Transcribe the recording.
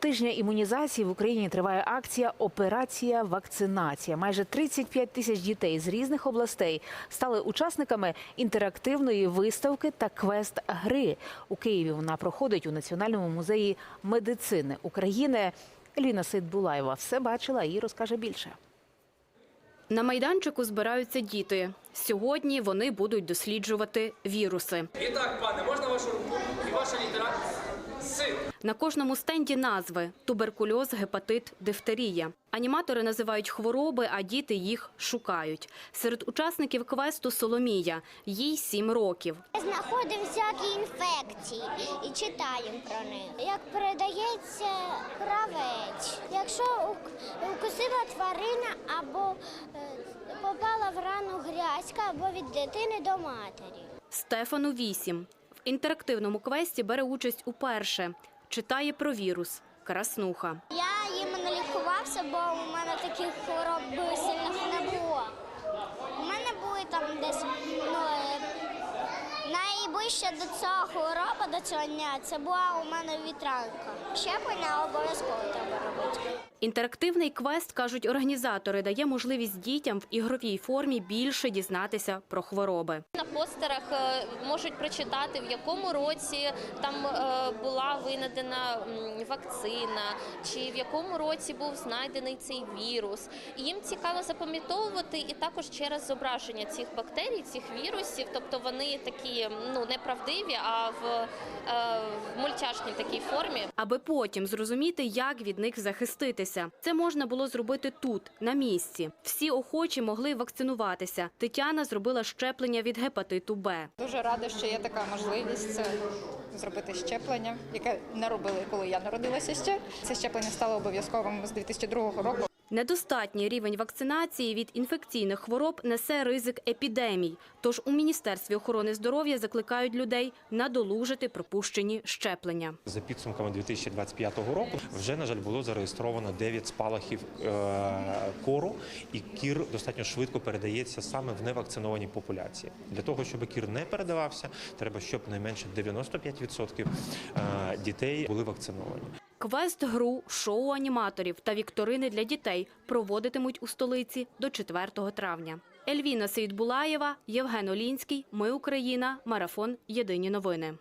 тижня імунізації в Україні триває акція Операція вакцинація. Майже 35 тисяч дітей з різних областей стали учасниками інтерактивної виставки та квест гри. У Києві вона проходить у Національному музеї медицини України. Еліна Сейдбулаєва все бачила і розкаже більше. На майданчику збираються діти. Сьогодні вони будуть досліджувати віруси. І так, пане, можна вашу руку і ваша літера? На кожному стенді назви туберкульоз, гепатит, дифтерія. Аніматори називають хвороби, а діти їх шукають. Серед учасників квесту Соломія. Їй сім років. Знаходимо всякі інфекції і читаємо про них. Як передається кравець, якщо укусила тварина або е, попала в рану грязька або від дитини до матері. Стефану вісім. В інтерактивному квесті бере участь уперше. Читає про вірус. Краснуха. Я їм не лікувався, бо у мене таких хвороб сильних не було. У мене були там десь ну, найближче до цього хвороба, до цього дня, це була у мене вітрянка. Щеплення обов'язково треба. Інтерактивний квест, кажуть організатори, дає можливість дітям в ігровій формі більше дізнатися про хвороби. На постерах е, можуть прочитати, в якому році там е, була винайдена вакцина, чи в якому році був знайдений цей вірус. І їм цікаво запам'ятовувати і також через зображення цих бактерій, цих вірусів, тобто вони такі ну неправдиві, а в, е, в мультяшній такій формі. Аби потім зрозуміти, як від них захиститися. Це можна було зробити тут, на місці. Всі охочі могли вакцинуватися. Тетяна зробила щеплення від гепатиту Б. Дуже рада, що є така можливість це зробити щеплення, яке не робили, коли я народилася ще. Це щеплення стало обов'язковим з 2002 року. Недостатній рівень вакцинації від інфекційних хвороб несе ризик епідемій. Тож у Міністерстві охорони здоров'я закликають людей надолужити пропущені щеплення. За підсумками 2025 року вже на жаль було зареєстровано 9 спалахів е, кору, і кір достатньо швидко передається саме в невакцинованій популяції. Для того щоб кір не передавався, треба, щоб найменше 95% е, дітей були вакциновані. Квест гру, шоу аніматорів та вікторини для дітей проводитимуть у столиці до 4 травня. Ельвіна Сейдбулаєва, Євген Олінський. Ми Україна. Марафон. Єдині новини.